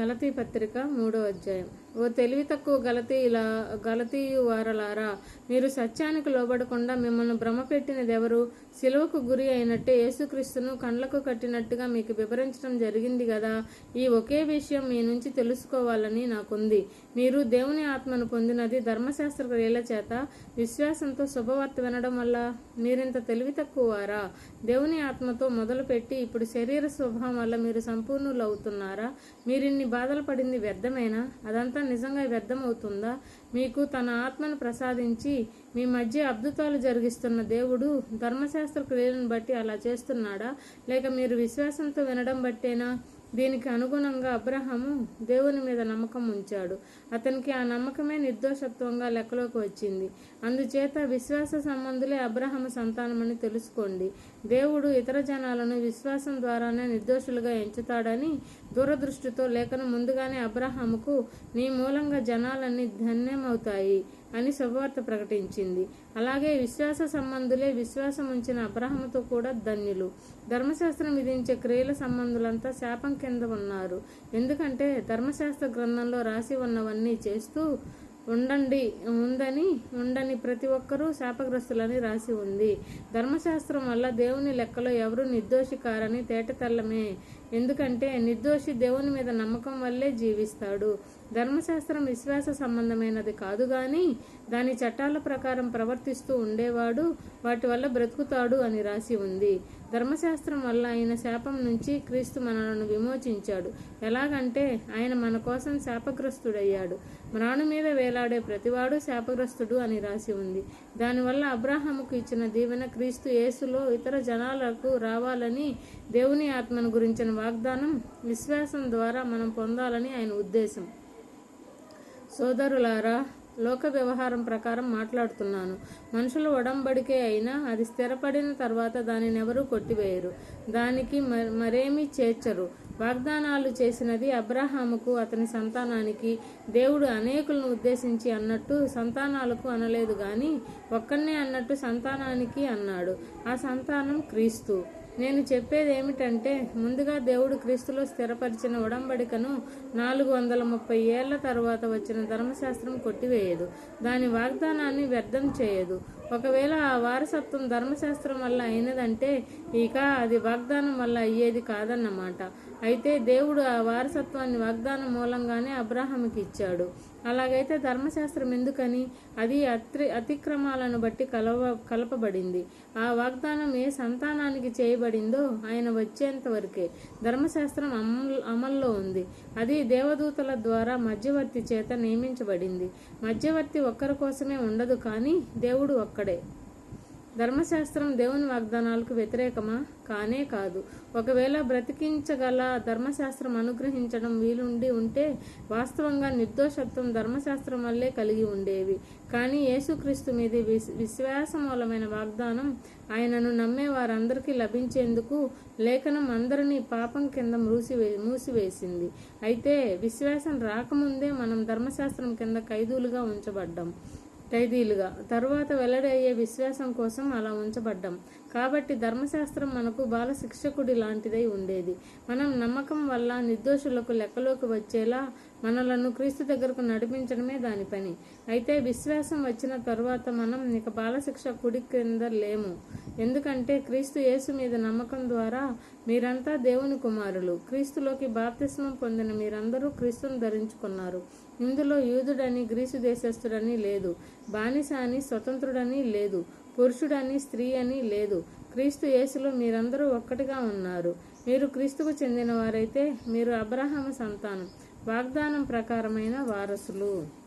గలతీ పత్రిక మూడో అధ్యాయం. ఓ తెలివి తక్కువ గలతీలా గలతీయు వారలారా. మీరు సత్యానికి లోబడకుండా మిమ్మల్ని భ్రమపెట్టినదెవరు సిలువకు గురి అయినట్టే యేసుక్రీస్తును కండ్లకు కట్టినట్టుగా మీకు వివరించడం జరిగింది కదా ఈ ఒకే విషయం మీ నుంచి తెలుసుకోవాలని నాకుంది. మీరు దేవుని ఆత్మను పొందినది ధర్మశాస్త్ర క్రియల చేత విశ్వాసంతో శుభవార్త వినడం వల్ల మీరింత తెలివి తక్కువ వారా? దేవుని ఆత్మతో మొదలుపెట్టి ఇప్పుడు శరీర స్వభావం వల్ల మీరు సంపూర్ణులు అవుతున్నారా మీరిన్ని బాధలు పడింది వ్యర్థమేనా? అదంతా నిజంగా వ్యర్థమవుతుందా మీకు తన ఆత్మను ప్రసాదించి మీ మధ్య అద్భుతాలు జరిగిస్తున్న దేవుడు ధర్మశాస్త్ర క్రియలను బట్టి అలా చేస్తున్నాడా? లేక మీరు విశ్వాసంతో వినడం బట్టేనా? దీనికి అనుగుణంగా అబ్రహము దేవుని మీద నమ్మకం ఉంచాడు. అతనికి ఆ నమ్మకమే నిర్దోషత్వంగా లెక్కలోకి వచ్చింది. అందుచేత విశ్వాస సంబంధులే అబ్రహము సంతానమని తెలుసుకోండి. దేవుడు ఇతర జనాలను విశ్వాసం ద్వారానే నిర్దోషులుగా ఎంచుతాడని దూరదృష్టితో లేఖను ముందుగానే అబ్రహాముకు నీ మూలంగా జనాలన్నీ ధన్యమవుతాయి అని శుభవార్త ప్రకటించింది. అలాగే విశ్వాస సంబంధులే విశ్వాసం ఉంచిన అబ్రహముతో కూడా ధన్యులు. ధర్మశాస్త్రం విధించే క్రియల సంబంధులంతా శాపం కింద ఉన్నారు. ఎందుకంటే ధర్మశాస్త్ర గ్రంథంలో రాసి ఉన్నవన్నీ చేస్తూ ఉండండి ఉందని ఉండని ప్రతి ఒక్కరూ శాపగ్రస్తులని రాసి ఉంది. ధర్మశాస్త్రం వల్ల దేవుని లెక్కలో ఎవరు నిర్దోషి కారని తేటతెల్లమే. ఎందుకంటే నిర్దోషి దేవుని మీద నమ్మకం వల్లే జీవిస్తాడు. ధర్మశాస్త్రం విశ్వాస సంబంధమైనది కాదు గాని దాని చట్టాల ప్రకారం ప్రవర్తిస్తూ ఉండేవాడు వాటి వల్ల బ్రతుకుతాడు అని రాసి ఉంది. ధర్మశాస్త్రం వల్ల ఆయన శాపం నుంచి క్రీస్తు మనలను విమోచించాడు. ఎలాగంటే ఆయన మన కోసం శాపగ్రస్తుడయ్యాడు. మ్రాణు మీద వేలాడే ప్రతివాడు శాపగ్రస్తుడు అని రాసి ఉంది. దానివల్ల అబ్రాహాముకు ఇచ్చిన దీవెన క్రీస్తు యేసులో ఇతర జనాలకు రావాలని దేవుని ఆత్మను గురించిన వాగ్దానం విశ్వాసం ద్వారా మనం పొందాలని ఆయన ఉద్దేశం. సోదరులారా లోక వ్యవహారం ప్రకారం మాట్లాడుతున్నాను. మనుషుల ఒడంబడికే అయినా అది స్థిరపడిన తర్వాత దానిని ఎవరూ కొట్టివేయరు. దానికి మరేమీ చేర్చరు. వాగ్దానాలు చేసినది అబ్రహాముకు అతని సంతానానికి దేవుడు అనేకులను ఉద్దేశించి అన్నట్టు సంతానాలకు అనలేదు కానీ ఒక్కనే అన్నట్టు సంతానానికి అన్నాడు. ఆ సంతానం క్రీస్తు. నేను చెప్పేది ఏమిటంటే ముందుగా దేవుడు క్రీస్తులో స్థిరపరిచిన ఉడంబడికను నాలుగు వందల ముప్పై ఏళ్ళ తర్వాత వచ్చిన ధర్మశాస్త్రం కొట్టివేయదు. దాని వాగ్దానాన్ని వ్యర్థం చేయదు. ఒకవేళ ఆ వారసత్వం ధర్మశాస్త్రం వల్ల అయినదంటే ఇక అది వాగ్దానం వల్ల అయ్యేది కాదన్నమాట. అయితే దేవుడు ఆ వారసత్వాన్ని వాగ్దానం మూలంగానే అబ్రాహాముకి ఇచ్చాడు. అలాగైతే ధర్మశాస్త్రం ఎందుకని? అది అత్రి అతిక్రమాలను బట్టి కలవ కలపబడింది. ఆ వాగ్దానం ఏ సంతానానికి చేయబడిందో ఆయన వచ్చేంత వరకే. ధర్మశాస్త్రం అమల్ అమల్లో ఉంది. అది దేవదూతల ద్వారా మధ్యవర్తి చేత నియమించబడింది. మధ్యవర్తి ఒక్కరి కోసమే ఉండదు కానీ దేవుడు ఒక్కడే. ధర్మశాస్త్రం దేవుని వాగ్దానాలకు వ్యతిరేకమా? కానే కాదు. ఒకవేళ బ్రతికించగల ధర్మశాస్త్రం అనుగ్రహించడం వీలుండి ఉంటే వాస్తవంగా నిర్దోషత్వం ధర్మశాస్త్రం వల్లే కలిగి ఉండేవి. కానీ యేసుక్రీస్తు మీద విశ్వాసమూలమైన వాగ్దానం ఆయనను నమ్మే వారందరికీ లభించేందుకు లేఖనం అందరినీ పాపం కింద మూసివే మూసివేసింది. అయితే విశ్వాసం రాకముందే మనం ధర్మశాస్త్రం కింద ఖైదీలుగా ఉంచబడ్డాం. ఖైదీలుగా తరువాత వెల్లడయ్యే విశ్వాసం కోసం అలా ఉంచబడ్డాం. కాబట్టి ధర్మశాస్త్రం మనకు బాల శిక్షకుడి లాంటిదై ఉండేది. మనం నమ్మకం వల్ల నిర్దోషులకు లెక్కలోకి వచ్చేలా మనలను క్రీస్తు దగ్గరకు నడిపించడమే దాని పని. అయితే విశ్వాసం వచ్చిన తరువాత మనం ఇక బాలశిక్ష కుడి క్రింద లేము. ఎందుకంటే క్రీస్తు యేసు మీద నమ్మకం ద్వారా మీరంతా దేవుని కుమారులు. క్రీస్తులోకి బాప్తిస్మం పొందిన మీరందరూ క్రీస్తును ధరించుకున్నారు. ఇందులో యూదుడని గ్రీసు దేశస్థుడని లేదు. బానిస అని స్వతంత్రుడని లేదు. పురుషుడని స్త్రీ అని లేదు. క్రీస్తు యేసులో మీరందరూ ఒక్కటిగా ఉన్నారు. మీరు క్రీస్తుకు చెందిన వారైతే మీరు అబ్రహాము సంతానం. వాగ్దానం ప్రకారమైన వారసులు.